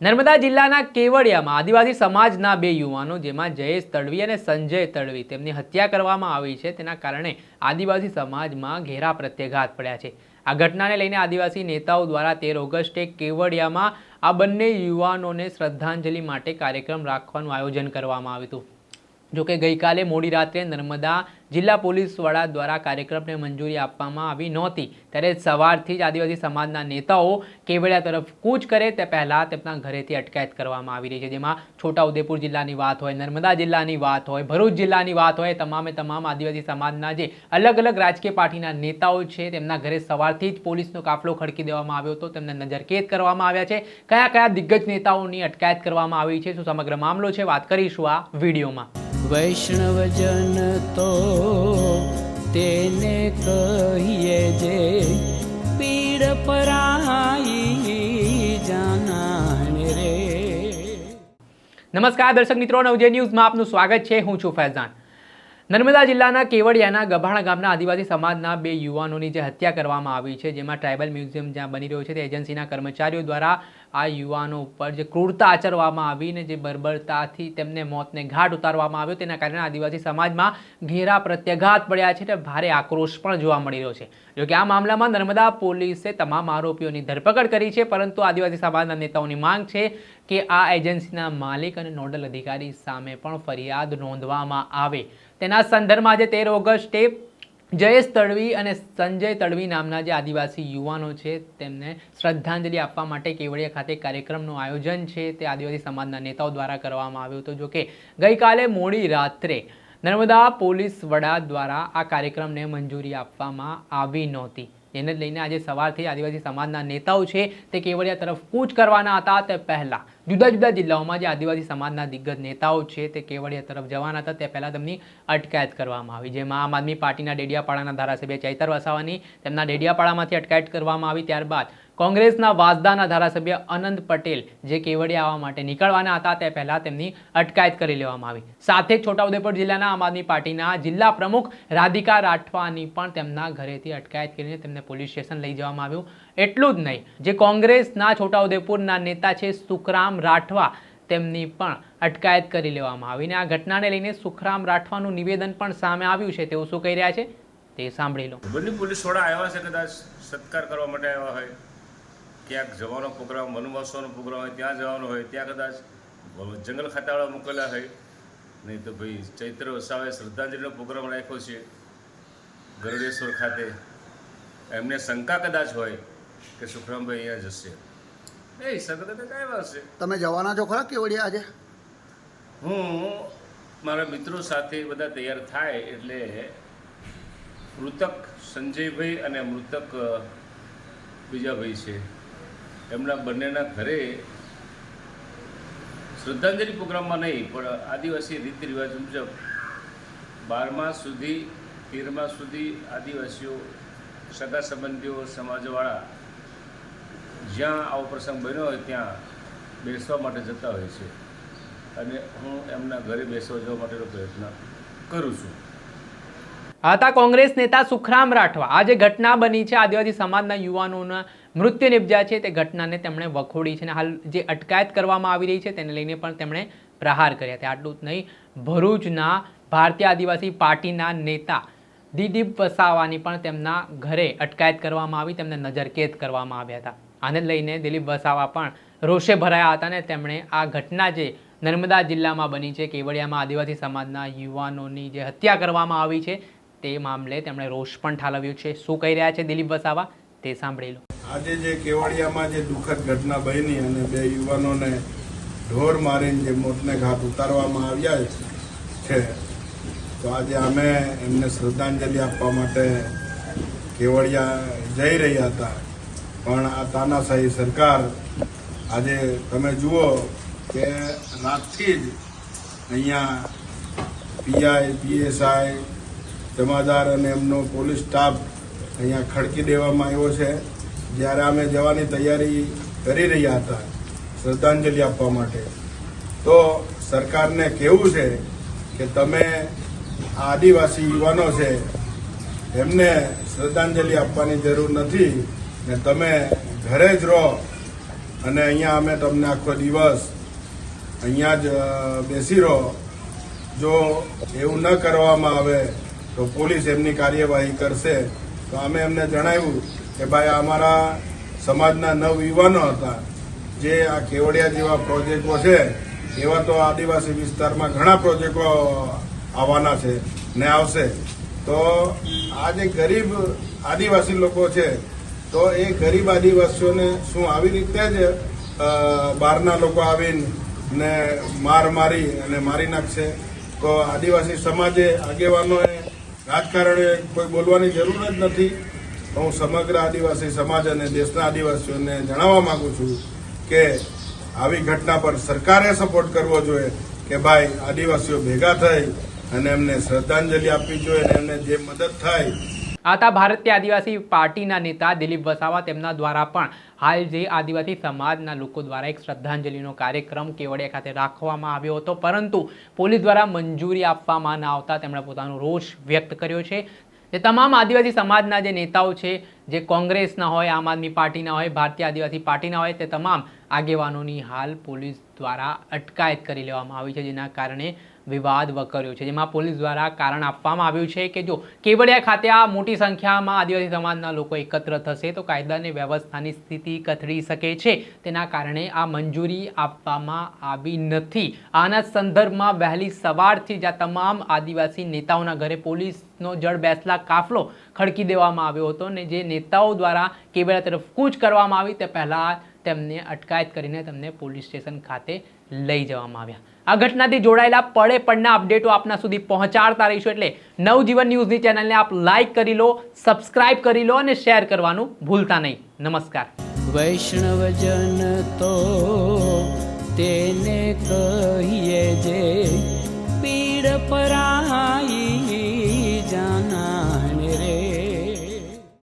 નર્મદા જિલ્લાના કેવડિયામાં આદિવાસી સમાજના બે યુવાનો, જેમાં જયેશ તડવી અને સંજય તડવી, તેમની હત્યા કરવામાં આવી છે. તેના કારણે આદિવાસી સમાજમાં ઘેરા પ્રત્યાઘાત પડ્યા છે. આ ઘટનાને લઈને આદિવાસી નેતાઓ દ્વારા તેર ઓગસ્ટે કેવડિયામાં આ બંને યુવાનોને શ્રદ્ધાંજલિ માટે કાર્યક્રમ રાખવાનું આયોજન કરવામાં આવ્યું હતું. જોકે ગઈકાલે મોડી રાત્રે નર્મદા જિલ્લા પોલીસ વડા દ્વારા કાર્યક્રમને મંજૂરી આપવામાં આવી નહોતી. ત્યારે સવારથી જ આદિવાસી સમાજના નેતાઓ કેવડિયા તરફ કૂચ કરે તે પહેલાં તેમના ઘરેથી અટકાયત કરવામાં આવી રહી છે. જેમાં છોટાઉદેપુર જિલ્લાની વાત હોય, નર્મદા જિલ્લાની વાત હોય, ભરૂચ જિલ્લાની વાત હોય, તમામે તમામ આદિવાસી સમાજના જે અલગ અલગ રાજકીય પાર્ટીના નેતાઓ છે, તેમના ઘરે સવારથી જ પોલીસનો કાફલો ખડકી દેવામાં આવ્યો હતો. તેમને નજરકેદ કરવામાં આવ્યા છે. કયા કયા દિગ્ગજ નેતાઓની અટકાયત કરવામાં આવી છે, શું સમગ્ર મામલો છે, વાત કરીશું આ વિડીયોમાં. વૈષ્ણવજન તો તેને કહીએ જે પીડ પરાઈ જાનાને રે. નમસ્કાર દર્શક મિત્રો નવજે ન્યૂઝમાં આપનું સ્વાગત છે. હું છું ફૈઝાન. નર્મદા જિલ્લાના કેવડિયાના ગભાણા ગામના આદિવાસી સમાજના બે યુવાનોની જે હત્યા કરવામાં આવી છે, જેમાં ટ્રાઇબલ મ્યુઝિયમ જ્યાં બની રહ્યો છે, તે એજન્સીના કર્મચારીઓ દ્વારા આ યુવાનો ઉપર જે ક્રૂરતા આચરવામાં આવીને જે બર્બરતાથી તેમને મોતને ઘાટ ઉતારવામાં આવ્યો, તેના કારણે આદિવાસી સમાજમાં ઘેરા પ્રત્યાઘાત પડ્યા છે અને ભારે આક્રોશ પણ જોવા મળી રહ્યો છે. જોકે આ મામલામાં નર્મદા પોલીસે તમામ આરોપીઓની ધરપકડ કરી છે, પરંતુ આદિવાસી સમાજના નેતાઓની માંગ છે કે આ એજન્સીના માલિક અને નોડલ અધિકારી સામે પણ ફરિયાદ નોંધવામાં આવે. તેના સંદર્ભમાં આજે તેર ઓગસ્ટે જયેશ તડવી અને સંજય તડવી નામના જે આદિવાસી યુવાનો છે, તેમને શ્રદ્ધાંજલિ આપવા માટે કેવડિયા ખાતે કાર્યક્રમનું આયોજન છે, તે આદિવાસી સમાજના નેતાઓ દ્વારા કરવામાં આવ્યું હતું. જોકે, ગઈકાલે મોડી રાત્રે નર્મદા પોલીસ વડા દ્વારા આ કાર્યક્રમને મંજૂરી આપવામાં આવી નહોતી. એને લઈને આજે સવારથી આદિવાસી સમાજના નેતાઓ છે તે કેવડિયા તરફ કૂચ કરવાના હતા તે પહેલાં. જુદા જુદા જિલ્લાઓમાં જે આદિવાસી સમાજના દિગ્ગજ નેતાઓ છે તે કેવડિયા તરફ જવાના હતા તે પહેલાં તેમની અટકાયત કરવામાં આવી. જેમાં આમ આદમી પાર્ટીના ડેડિયાપાડાના ધારાસભ્ય ચૈતર વસાવાની તેમના ડેડિયાપાડામાંથી અટકાયત કરવામાં આવી. ત્યારબાદ કોંગ્રેસના વાસદાના ધારાસભ્ય અનંત પટેલ જે કેવડિયા આવવા માટે નીકળવાના હતા તે પહેલાં તેમની અટકાયત કરી લેવામાં આવી. સાથે જ છોટાઉદેપુર જિલ્લાના આમ આદમી પાર્ટીના જિલ્લા પ્રમુખ રાધિકા રાઠવાની પણ તેમના ઘરેથી અટકાયત કરીને તેમને પોલીસ સ્ટેશન લઈ જવામાં આવ્યું. એટલું જ નહીં, જે કોંગ્રેસના છોટાઉદેપુરના નેતા છે સુખરામ રાઠવા તેમની પણ અટકાયત કરી લેવામાં આવીને આ ઘટનાને લઈને સુખરામ રાઠવાનું નિવેદન પણ સામે આવ્યું છે. તેઓ શું કહી રહ્યા છે તે સાંભળી લો. બંને પોલીસવાળા આવ્યા છે કદાચ સત્કાર કરવા માટે આવ્યા હોય. ક્યાંક જવાનો પ્રોગ્રામ વનવાસવાનો પ્રોગ્રામ હોય ત્યાં જવાનો હોય ત્યાં કદાચ જંગલ ખાતાવાળા મોકલ્યા હોય. નહીં તો ભાઈ ચૈત્ર વસાવે શ્રદ્ધાંજલિનો પ્રોગ્રામ રાખ્યો છે ગરુડેશ્વર ખાતે. એમને શંકા કદાચ હોય કે સુખરામભાઈ અહીંયા જશે. એ હિસાબે કદાચ આવ્યા હશે તમે જવાના છો ખરા કેવડિયા આજે? હું મારા મિત્રો સાથે બધા તૈયાર થાય એટલે મૃતક સંજયભાઈ અને મૃતક બીજા ભાઈ છે. એમના બંનેના ઘરે શ્રદ્ધાંજલિ પ્રોગ્રામમાં નહીં, પણ આદિવાસી રીત રિવાજ મુજબ બારમા સુધી, તેરમા સુધી આદિવાસીઓ, સગા સંબંધીઓ, સમાજવાળા જ્યાં આવો પ્રસંગ બન્યો હોય ત્યાં બેસવા માટે જતા હોય છે. અને હું એમના ઘરે બેસવા જવા માટેનો પ્રયત્ન કરું છું. હતા કોંગ્રેસ નેતા સુખરામ રાઠવા. આ જે ઘટના બની છે આદિવાસી સમાજના યુવાનોના મૃત્યુ નિપજ્યા છે તે ઘટનાને તેમણે વખોડી છે અને હાલ જે અટકાયત કરવામાં આવી રહી છે તેને લઈને પણ તેમણે પ્રહાર કર્યા હતા આટલું જ નહીં, ભરૂચના ભારતીય આદિવાસી પાર્ટીના નેતા દિદીપ વસાવાની પણ તેમના ઘરે અટકાયત કરવામાં આવી, તેમને નજરકેદ કરવામાં આવ્યા હતા. આને લઈને દિલીપ વસાવા પણ રોષે ભરાયા હતા અને તેમણે આ ઘટના જે નર્મદા જિલ્લામાં બની છે, કેવડિયામાં આદિવાસી સમાજના યુવાનોની જે હત્યા કરવામાં આવી છે, તે મામલે તેમણે રોષ પણ ઠાલવ્યો છે. શું કહી રહ્યા છે દિલીપ વસાવા? તે સાંભળી લો આજે જે કેવડિયામાં જે દુઃખદ ઘટના બની અને બે યુવાનોને ઢોર મારીને જે મોતને ઘાટ ઉતારવામાં આવ્યા છે, તો આજે અમે એમને શ્રદ્ધાંજલિ આપવા માટે કેવડિયા જઈ રહ્યા હતા. પણ આ તાનાશાહી સરકાર આજે તમે જુઓ કે રાતથી જ અહીંયા પીઆઈ, પીએસઆઈ, જમાદાર અને એમનો પોલીસ સ્ટાફ અહીંયા ખડકી દેવામાં આવ્યો છે. જ્યારે અમે જવાની તૈયારી કરી રહ્યા હતા, શ્રદ્ધાંજલિ આપવા માટે. તો સરકારને કહેવું છે કે તમે આદિવાસી યુવાનો છે, એમને શ્રદ્ધાંજલિ આપવાની જરૂર નથી ને તમે ઘરે જ રહો. અને અહીંયા અમે તમને આખો દિવસ અહીંયા જ બેસી રહો. જો એવું ન કરવામાં આવે, તો પોલીસ એમની કાર્યવાહી કરશે. તો અમે એમને જણાવ્યું કે ભાઈ, અમારા સમાજના નવ યુવાનો હતા, જે આ કેવડિયા જેવા પ્રોજેક્ટો છે, એવા તો આદિવાસી વિસ્તારમાં ઘણા પ્રોજેક્ટો આવવાના છે ને આવશે. તો આ જે ગરીબ આદિવાસી લોકો છે, તો એ ગરીબ આદિવાસીઓને શું આવી રીતે જ બહારના લોકો આવીને ને માર મારી અને મારી નાખશે? તો આદિવાસી સમાજે આગેવાનોએ રાજકારણે કોઈ બોલવાની જરૂર જ નથી. હું સમગ્ર આદિવાસી સમાજ અને દેશના આદિવાસીઓને જણાવવા માગું છું કે આવી ઘટના પર સરકારે સપોર્ટ કરવો જોઈએ કે ભાઈ આદિવાસીઓ ભેગા થઈ અને એમને શ્રદ્ધાંજલિ આપવી જોઈએ અને એમને જે મદદ થાય આ હતા ભારતીય આદિવાસી પાર્ટીના નેતા દિલીપ વસાવા તેમના દ્વારા પણ હાલ જે આદિવાસી સમાજના લોકો દ્વારા એક શ્રદ્ધાંજલિનો કાર્યક્રમ કેવડિયા ખાતે રાખવામાં આવ્યો હતો. પરંતુ પોલીસ દ્વારા મંજૂરી આપવામાં ન આવતા તેમણે પોતાનો રોષ વ્યક્ત કર્યો છે. જે તમામ આદિવાસી સમાજના જે નેતાઓ છે, જે કોંગ્રેસના હોય, આમ આદમી પાર્ટીના હોય, ભારતીય આદિવાસી પાર્ટીના હોય, તે તમામ આગેવાનોની હાલ પોલીસ દ્વારા અટકાયત કરી લેવામાં આવી છે, જેના કારણે વિવાદ વકર્યો છે. જેમાં પોલીસ દ્વારા કારણ આપવામાં આવ્યું છે કે જો કેવડિયા ખાતે આ મોટી સંખ્યામાં આદિવાસી સમાજના લોકો એકત્ર થશે, તો કાયદાની વ્યવસ્થાની સ્થિતિ કથળી શકે છે. તેના કારણે આ મંજૂરી આપવામાં આવી નથી. આના સંદર્ભમાં વહેલી સવારથી જ આ તમામ આદિવાસી નેતાઓના ઘરે પોલીસનો જળ બેસલા કાફલો ખડકી દેવામાં આવ્યો હતો અને જે નેતાઓ દ્વારા કેવડિયા તરફ કૂચ કરવામાં આવી તે પહેલાં તેમને અટકાયત કરીને તેમને પોલીસ સ્ટેશન ખાતે લઈ જવામાં આવ્યા. આ ઘટનાથી જોડાયેલા પડે પડના અપડેટો આપના સુધી પહોંચાડતા રહીશું એટલે નવજીવન ન્યૂઝની ચેનલને આપ લાઇક કરી લો, સબસ્ક્રાઇબ કરી લો અને શેર કરવાનું ભૂલતા નહીં. નમસ્કાર. વૈષ્ણવજન તો તેને કહીએ જે પીડ પરાઈ